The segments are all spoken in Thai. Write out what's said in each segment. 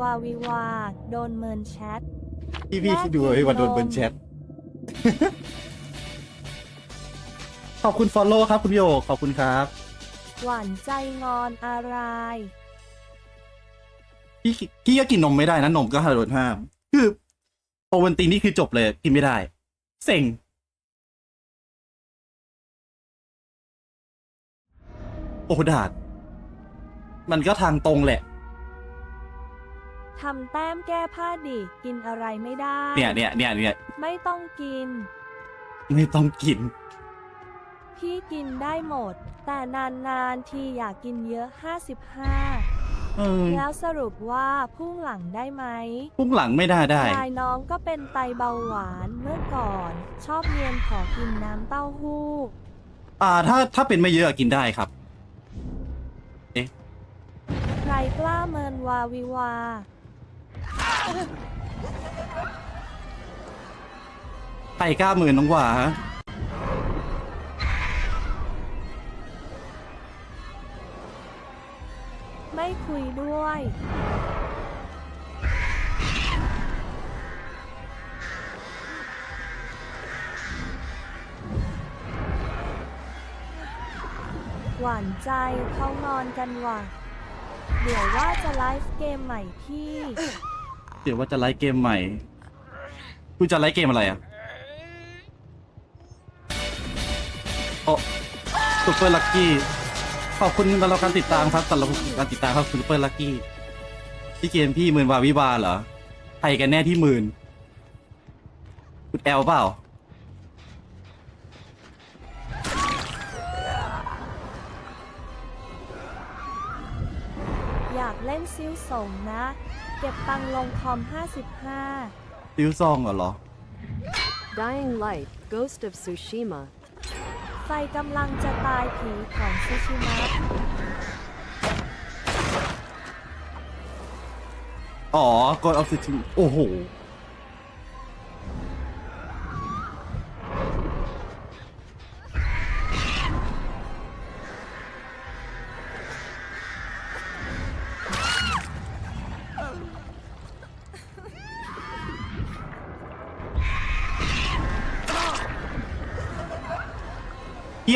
วาวิวา โดนเมินแชท พี่พี่คิดดูไอ้วันโดนเบิร์นแชท ขอบคุณฟอลโล่ครับคุณโยกขอบคุณครับ หวานใจงอนอะไร พี่พี่ก็กินนมไม่ได้นะนมก็โดนห้าม คือโอวันตินนี่คือจบเลยกินไม่ได้ เซ็ง โอดาด มันก็ทางตรงแหละ ทำแต้มแก้ผ้าดิ กินอะไรไม่ได้ เนี่ยเนี่ยเนี่ยเนี่ยไม่ต้องกิน ไม่ต้องกิน พี่กินได้หมด แต่นานๆทีอยากกินเยอะ 55 เออแล้วสรุปว่าพุ่งหลังได้ไหมพุ่งหลังไม่ได้ได้ ยายน้องก็เป็นไตเบาหวานเมื่อก่อน ชอบเรียนขอกินน้ำเต้าหู้ อ่า ถ้าถ้าเป็นไม่เยอะกินได้ครับ ใครกล้าเมินวาวิวา ใครกล้าหมื่นน้องหวาไม่คุยด้วย หวานใจเขานอนกันว่ะ เดี๋ยวว่าจะไลฟ์เกมใหม่พี่ เดี๋ยวว่าจะไลฟ์เกมใหม่คุณจะไลฟ์เกมอะไรอะโอ้ซูเปอร์ลักกี้ขอบคุณสำหรับการติดตามครับสำหรับการติดตามครับซูเปอร์ลักกี้ที่เกมพี่หมื่นวาวิวาเหรอใครกันแน่ที่หมื่นคุณแอลเปล่าอยากเล่นซิวส่งนะ เก็บตังค์ลงคอม 55ซิวซองเหรอ Dying Light, Ghost of Tsushima. ไฟกำลังจะตายผีของซูชิมะอ๋อ God of the Two โอ้โห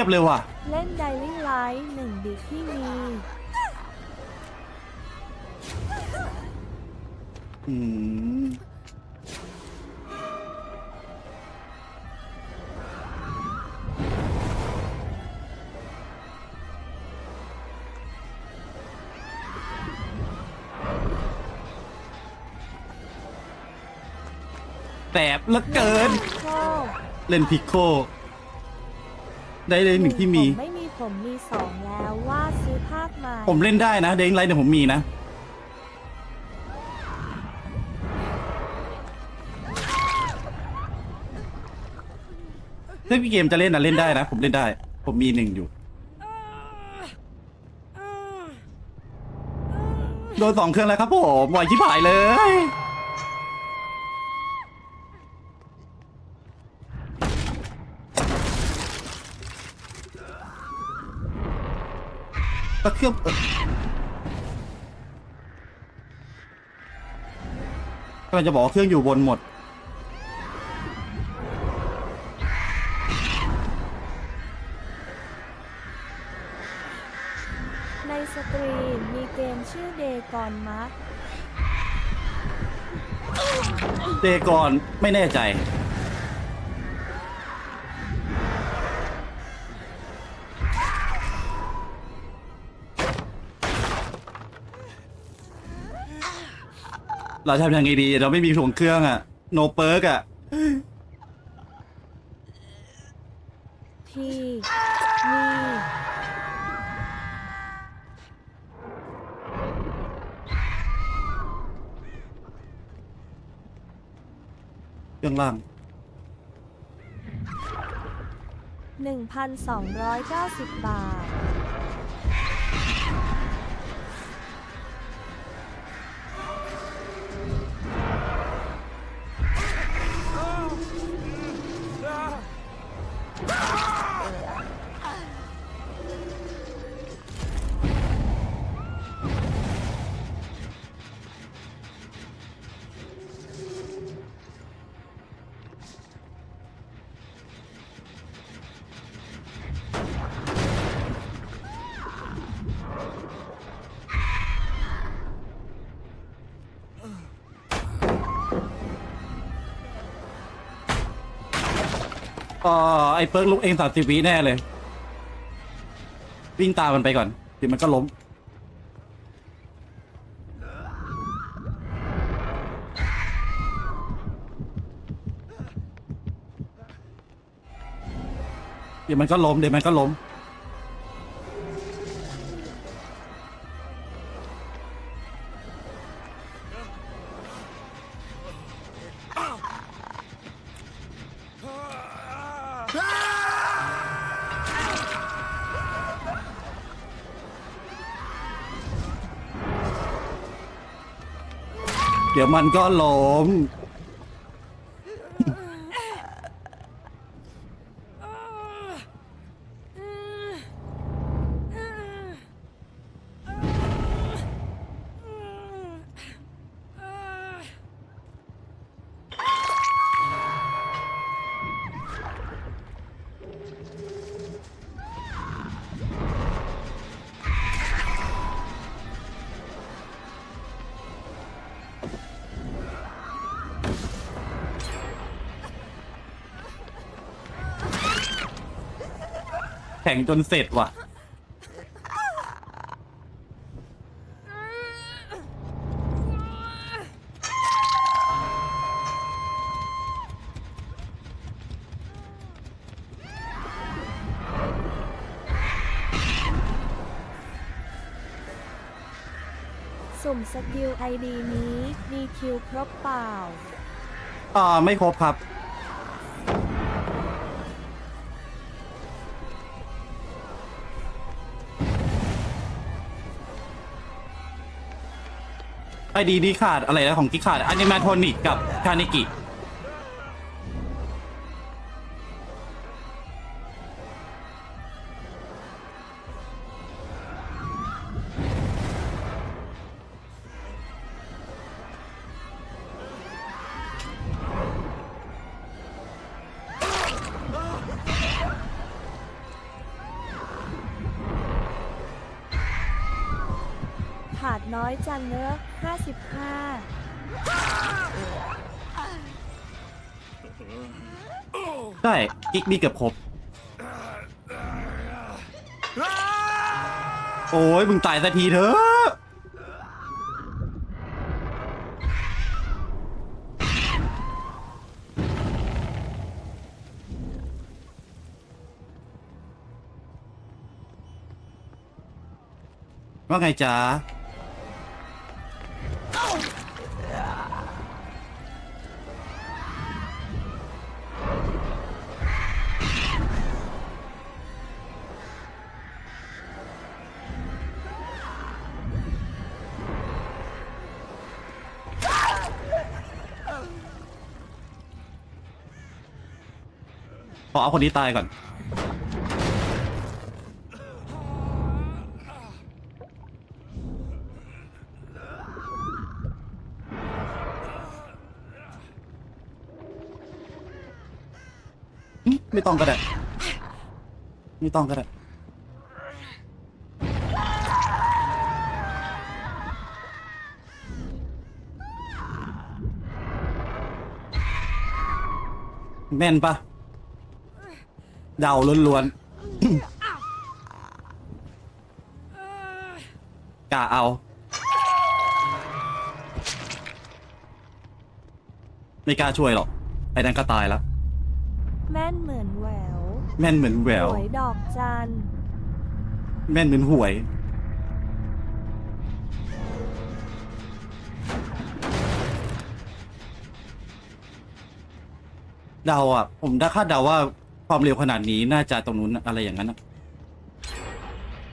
ยบเลยว่ะ เล่น Dying Light หนึ่งดิที่มีอืมแสบเหลือเกินโอ้เล่นพิกโค ได้เลยหนึ่งที่มี ผไม่มีผมมีสองแล้วว่าซื้อภาคใหม่ผมเล่นได้นะ เด้งไรเนี่ยผมมีนะ ถ้าพี่เกมจะเล่นนะเล่นได้นะ ผมเล่นได้ ผมมีหนึ่งอยู่ โดนสองเครื่องแล้วครับผมไหวชิบหายเลย ก็เครื่องเอ่อกำลังจะบอกว่าเครื่องอยู่บนหมด ในสตรีมมีเกมชื่อเดกอนมักเดกอนไม่แน่ใจ เราทำยังไงดี เราไม่มีถ่วงเครื่องอะโนเปิร์กอะที่มีเครื่องล่าง1,290บาท เออไอ้เปิร์กลุกเองสามสิบวิแน่เลย วิ่งตามมันไปก่อนเดี๋ยวมันก็ล้ม เดี๋ยวมันก็ล้มเดี๋ยวมันก็ล้ม เดี๋ยวมันก็ล้ม ข่งจนเสร็จว่ะ สุ่มสกิลไอดีนี้มีคิวครบเปล่า อ่าไม่ครบครับ ไอดีดีขาดอะไรนะของกิ๊กขาดอนิมาโทนิกกับคานิกิาดน้อยจังเนอะ55 ใช่กิ๊กมีเกือบครบ โอ้ยมึงตายสักทีเถอะว่าไงจ๊ะ ขอเอาคนนี้ตายก่อน ไม่ต้องก็ได้ ไม่ต้องก็ได้ แม่นปะ เดาล้วนๆ กะเอา ไม่กล้าช่วยหรอก ไอ้นั่นก็ตายแล้ว แม่นเหมือนแหววแม่นเหมือนแหววหวยดอกจัน แม่นเหมือนหวย เดาอะ ผมได้คาดเดาว่า ความเร็วขนาดนี้น่าจะตรงนู้นอะไรอย่างนั้นอะ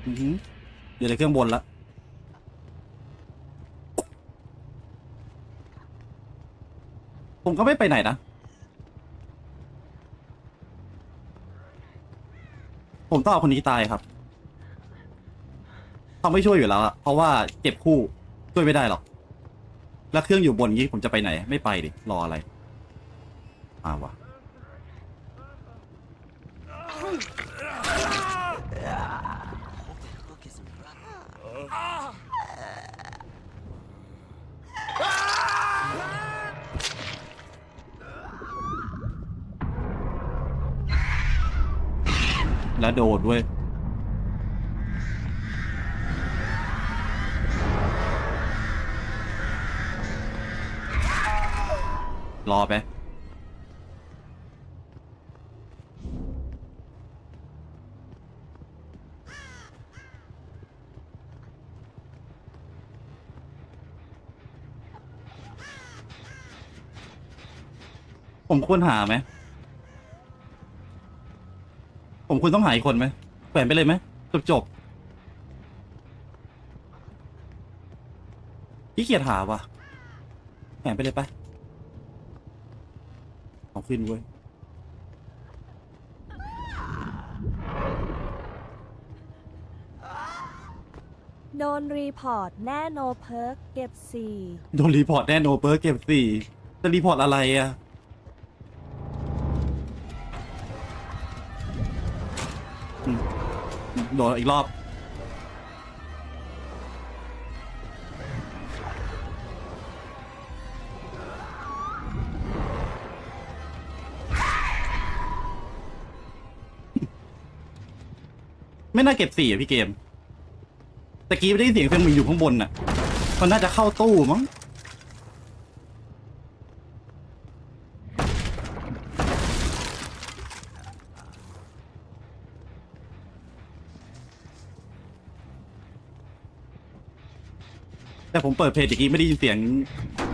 อือหือเดี๋ยวในเครื่องบนละผมก็ไม่ไปไหนนะ ผมต้องเอาคนนี้ตายครับเขาไม่ช่วยอยู่แล้วอะเพราะว่าเจ็บคู่ช่วยไม่ได้หรอก แล้วเครื่องอยู่บนนี้ผมจะไปไหน ไม่ไปดิ รออะไร มาวะ แล้วโดดด้วยรอไปผมควรหาไหม ผม ควรต้องหาอีกคนไหมแขวนไปเลยไหมจบจบพี่เกียจหาว่ะแขวนไปเลยไปเอาขึ้นเว้ยโดนรีพอร์ตแน่โนเพิร์กเก็บสี่โดนรีพอร์ตแน่โนเปิร์เก็บสี่จะรีพอร์ตอะไรอะ โดนอีกรอบ ไม่น่าเก็บสี่อะพี่เกมตะกี้ไม่ได้ยินเสียงเสียงมึงอยู่ข้างบนน่ะมันน่าจะเข้าตู้มั้ง แต่ผมเปิดเพจตะกี้ไม่ได้ยินเสียง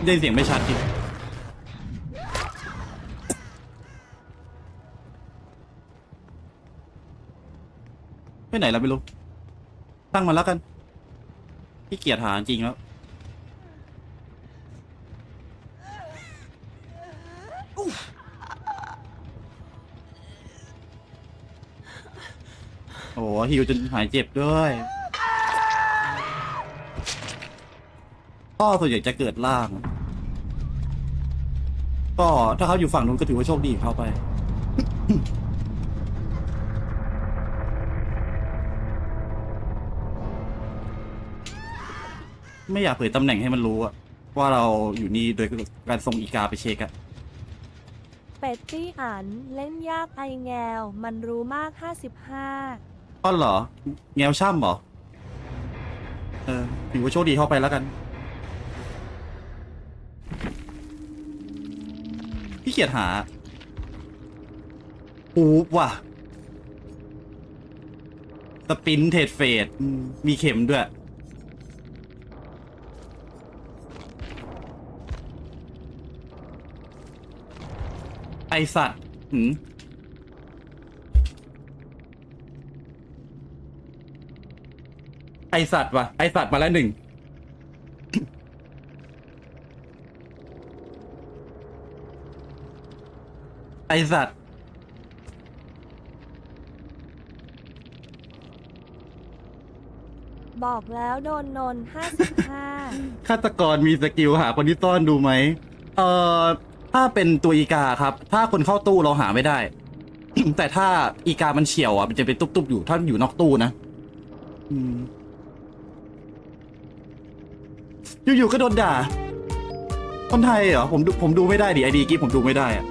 ได้ยินเสียงไม่ชัดอีกไปไหนแล้วไม่รู้ ตั้งมาแล้วกันพี่เกียรติหาจริงแล้วโอ้โหหิวจนหายเจ็บด้วย พ่อส่วนใหญ่จะเกิดล่าง ก็ถ้าเขาอยู่ฝั่งนู้นก็ถือว่าโชคดีของเขาไป ไม่อยากเผยตำแหน่งให้มันรู้อะว่าเราอยู่นี่โดยการส่งอีกาไปเช็คอะเป็ดตี้อันเล่นยากไอแงว มันรู้มาก 55 อ้อเหรอ แงวช่ำเหรอ เออถือว่าโชคดีเข้าไปแล้วกัน เกียรหาปูบว่ะสปินเทดเฟดมมีเข็มด้วย ไอสัตว์หืมไอสัตว์ว่ะ ไอสัตว์มาแล้วหนึ่ง สัตว์ บอกแล้วโดนนน55ฆาตกรมีสกิลหาคนที่ซ่อนดูไหม เอ่อ ถ้าเป็นตัวอีกาครับ ถ้าคนเข้าตู้เราหาไม่ได้ แต่ถ้าอีกามันเฉียวอะ มันจะเป็นตุ๊บๆอยู่ ถ้าอยู่นอกตู้นะ อืม อยู่ๆก็โดนด่า คนไทยเหรอ ผมดูผมดูไม่ได้ดิไอดีกี้ผมดูไม่ได้อะ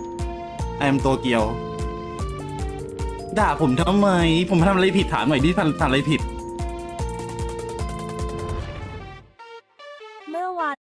ไอมโตเกียว ด่าผมทำไม ผมทำอะไรผิดถามหน่อยดิทำทำอะไรผิด